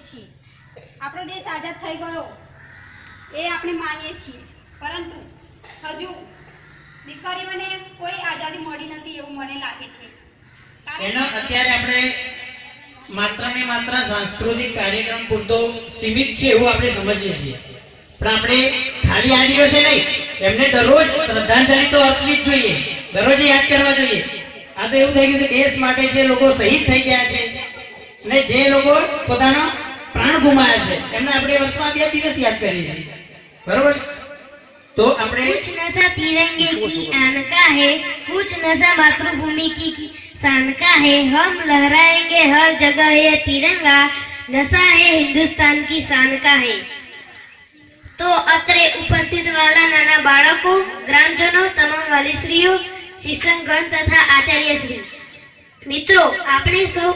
છીએ. આપણો દેશ આઝાદ થઈ ગયો એ આપણે માનીએ છીએ. પરંતુ હજુ દીકરીઓને કોઈ આઝાદી મળી નથી એવું મને લાગે છે. એનો અત્યારે આપણે માત્ર ને માત્ર સાંસ્કૃતિક કાર્યક્રમ પૂરતો સીમિત છે એવું આપણે સમજીએ છીએ. પણ આપણે ખાલી આ દિવસે નહીં એમને દરરોજ શ્રદ્ધાંજલિ તો અર્પવી જ જોઈએ. દરરોજ યાદ કરવા જોઈએ. આ તો એવું થઈ ગયું કે દેશ માટે જે લોકો શહીદ થઈ ગયા છે અને જે લોકો પોતાનો પ્રાણ ગુમાયા છે એમને આપણે વર્ષમાં બે દિવસ યાદ કરીએ છીએ. બરોબર તો આપણે કુછ નશા તિરંગે કી આન કા હે કુછ નશા માતૃભૂમિ કી શાન કા હે હમ લહરાએંગે હર જગહ હે તિરંગા નશા હે હિન્દુસ્તાન કી શાન કા હે તો અત્રે ઉપસ્થિત વાલા નાના બાળકો ગ્રામજનો તમામ વાલી વાલીશ્રીઓ શિક્ષકગણ તથા આચાર્ય આચાર્યશ્રી. મિત્રો આપણે સૌ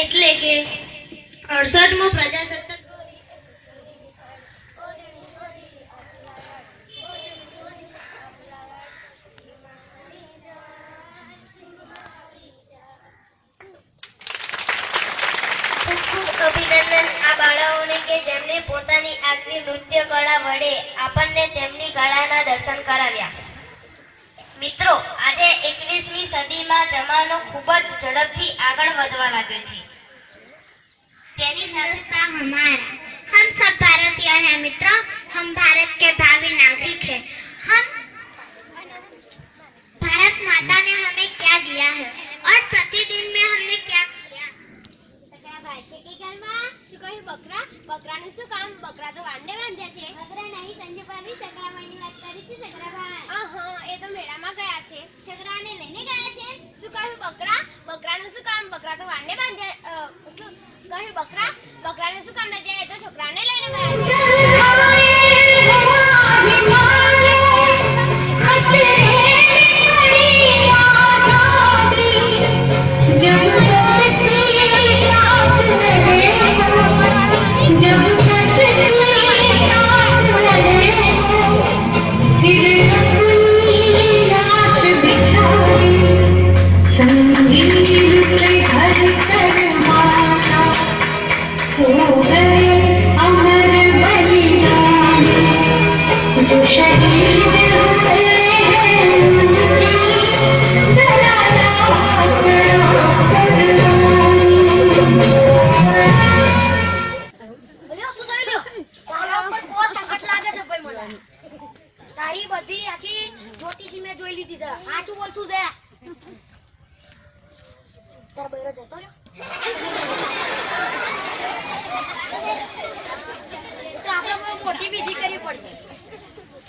એટલે કે અડસઠમો પ્રજાસત્તાક પોતાની આગવી નૃત્ય કળા વડે આપણને તેમની કળાના દર્શન કરાવ્યા. મિત્રો, આજે એકવીસમી સદીમાં જમાનો ખૂબ જ ઝડપથી આગળ વધવા લાગ્યો છે. તેની સંસ્થા हमारा हम सब भारतीय हैं मित्रों हम भारत के भावी नागरिक हैं हम भारत माता ने हमें क्या दिया है और प्रतिदिन में हमने क्या किया સકરા ભાઈ છે કે ઘરમાં શું કહ્યું બકરા બકરાનું શું કામ બકરા તો ગાંડે બાંધ્યા છે બકરા નહીં સંજય ભાભી સકરા ભાઈની વાત કરી છે સકરા ભાઈ હા એ તો મેળામાં ગયા છે છકરાને લઈને ગયા છે શું કહ્યું બકરા બકરાનું શું કામ બકરા તો ગાંડે બાંધ્યા કહ્યું બકરા બકરાને શું કામ ન જાય? તો છોકરાને લઈને ગયા વિધિ કરવી પડશે.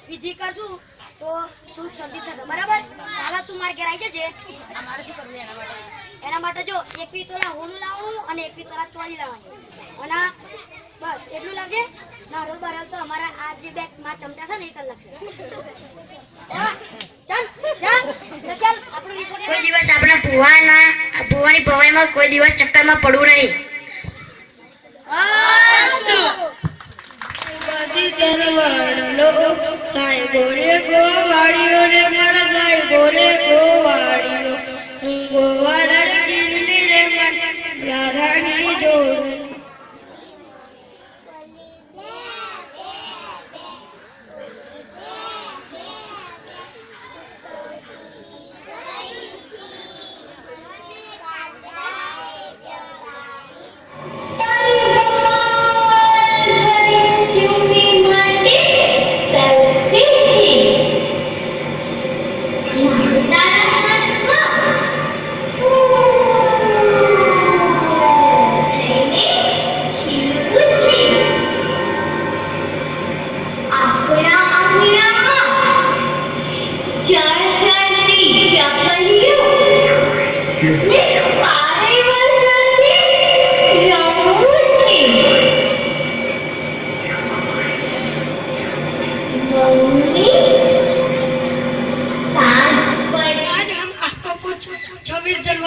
વિધિ કરશું તો શું શાંતિ થશે. બરાબર? હાલા તું મારે ઘેર આવી જજે. મારે શું કરવું એના માટે? એના માટે જો એક પિત્તોલા હોનું લાવવાનું અને એક પી તોલા ચોલી લાવવાની. અને બસ એટલું લાગે નારોલ બારોલ તો અમારા આ જે બે માં ચમચા છે ને એ કલાક છે ચાલ કોઈ દિવસ આપણા ભુવાના ભુવાની ભવાઈમાં કોઈ દિવસ ચક્કરમાં પડવું નહીં. ছিল বাড়লো সাই গো বাড়িও রে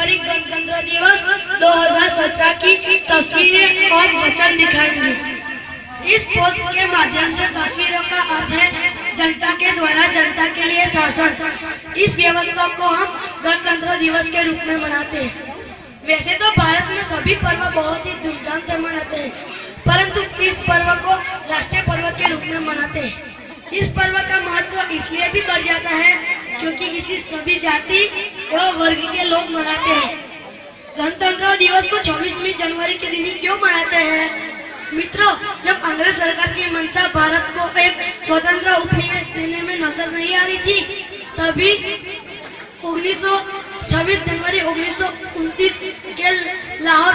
हमारी गणतंत्र दिवस 2017 की तस्वीरें और वचन दिखाएँगे। इस पोस्ट के माध्यम से तस्वीरों का अर्थ है जनता के द्वारा, जनता के लिए शासन। इस व्यवस्था को हम गणतंत्र दिवस के रूप में मनाते हैं। वैसे तो भारत में सभी पर्व बहुत ही धूमधाम से मनाते हैं, परंतु इस पर्व को राष्ट्रीय पर्व के रूप में मनाते हैं। इस पर्व का महत्व इसलिए भी बढ़ जाता है क्योंकि इसी सभी जाति एवं वर्ग के लोग मनाते हैं। गणतंत्र दिवस को 26वीं जनवरी के दिन क्यों मनाते हैं? मित्रों, जब अंग्रेज़ सरकार की मंशा भारत को एक स्वतंत्र उपनिवेश देने में नज़र नहीं आ रही थी, तभी उन्नीस छब्बीस जनवरी उन्नीस सौ के लाहौर